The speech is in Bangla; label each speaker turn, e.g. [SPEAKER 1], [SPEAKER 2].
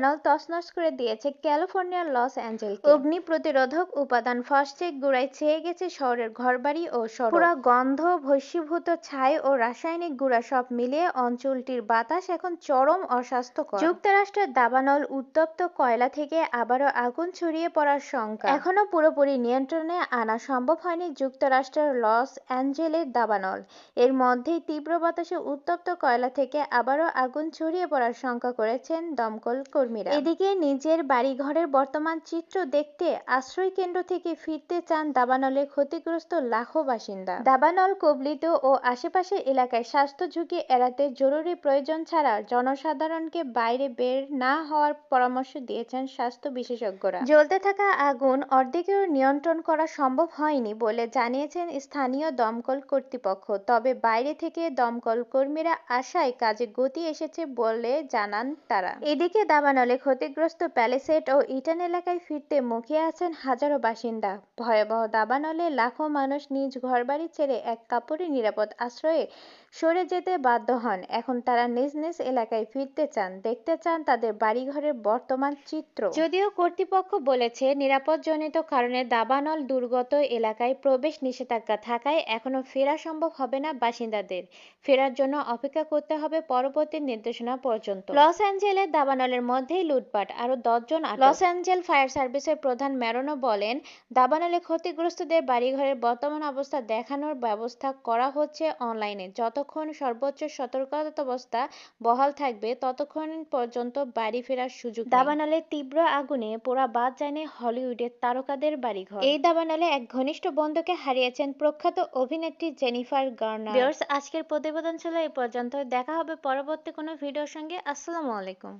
[SPEAKER 1] দাবানল তছনছ করে দিয়েছে ক্যালিফোর্নিয়ার লস অ্যাঞ্জেলস অগ্নি প্রতিরোধক উপাদান ফসফেট গুঁড়ায় ছেয়ে গেছে শহরের ঘরবাড়ি ও সড়ক। পুরা গন্ধ ভস্মীভূত ছাই ও রাসায়নিক গুঁড়া সব মিলিয়ে অঞ্চলটির বাতাস এখন চরম অস্বাস্থ্যকর। যুক্তরাষ্ট্রের দাবানল উত্তপ্ত কয়লা থেকে আবারও আগুন ছড়িয়ে পড়ার শঙ্কা। এখনও পুরোপুরি নিয়ন্ত্রণে আনা সম্ভব হয়নি যুক্তরাষ্ট্রের লস অ্যাঞ্জেলের দাবানল। এর মধ্যেই তীব্র বাতাসে উত্তপ্ত কয়লা থেকে আবারও আগুন ছড়িয়ে পড়ার শঙ্কা করেছেন দমকল কর্মীরা। এদিকে নিজের বাড়িঘরের বর্তমান চিত্র দেখতে আশ্রয় কেন্দ্র থেকে ফিরতে চান দাবানলে ক্ষতিগ্রস্ত লাখো বাসিন্দা। দাবানল, কবলিত ও আশেপাশের এলাকায় স্বাস্থ্য ঝুঁকি এড়াতে জরুরি প্রয়োজন ছাড়া জনসাধারণকে বাইরে বের না হওয়ার পরামর্শ দিয়েছেন স্বাস্থ্য বিশেষজ্ঞরা। জ্বলতে থাকা আগুন অর্ধেকেও নিয়ন্ত্রণ করা সম্ভব হয়নি বলে জানিয়েছেন স্থানীয় দমকল কর্তৃপক্ষ। তবে বাইরে থেকে দমকল কর্মীরা আসায় কাজে গতি এসেছে বলে জানান তারা। এদিকে দাবানলে ক্ষতিগ্রস্ত প্যালেসেট ও ইটান এলাকায় ফিরতে মুখিয়ে আছেন হাজারো বাসিন্দা। ভয়াবহ দাবানলে লাখো মানুষ নিজ ঘরবাড়ি ছেড়ে এক কাপড়ে নিরাপদ আশ্রয়ে সরে যেতে বাধ্য হন। এখন তারা নিজ নিজ এলাকায় ফিরতে চান, দেখতে চান তাদের বাড়িঘরের বর্তমান চিত্র। যদিও কর্তৃপক্ষ বলেছে, নিরাপদজনিত কারণে দাবানল দুর্গত এলাকায় প্রবেশ নিষেধাজ্ঞা থাকায় এখনও ফেরা সম্ভব হবে না বাসিন্দাদের। ফেরার জন্য অপেক্ষা করতে হবে পরবর্তী নির্দেশনা পর্যন্ত। লস অ্যাঞ্জেলের দাবানলের মধ্যেই লুটপাট। আরও দশজন লস অ্যাঞ্জেল ফায়ার সার্ভিসের প্রধান ম্যারোনো বলেন দাবানলে ক্ষতিগ্রস্তদের বাড়িঘরের বর্তমান অবস্থা দেখানোর ব্যবস্থা করা হচ্ছে অনলাইনে। যতক্ষণ সর্বোচ্চ সতর্কাবস্থা বহাল থাকবে ততক্ষণ পর্যন্ত বাড়ি ফেরার সুযোগ দাবানলের তীব্র আগুনে পোড়া বাদ জানে হলিউডের তারকাদের বাড়িঘর। এই দাবানলে এক ঘনিষ্ঠ বন্ধুকে হারিয়েছেন প্রখ্যাত অভিনেত্রী জেনিফার গার্নার। আজকের প্রতিবেদন ছিল এই পর্যন্ত দেখা হবে পরবর্তী কোনো ভিডিওর সঙ্গে। আসসালামু আলাইকুম।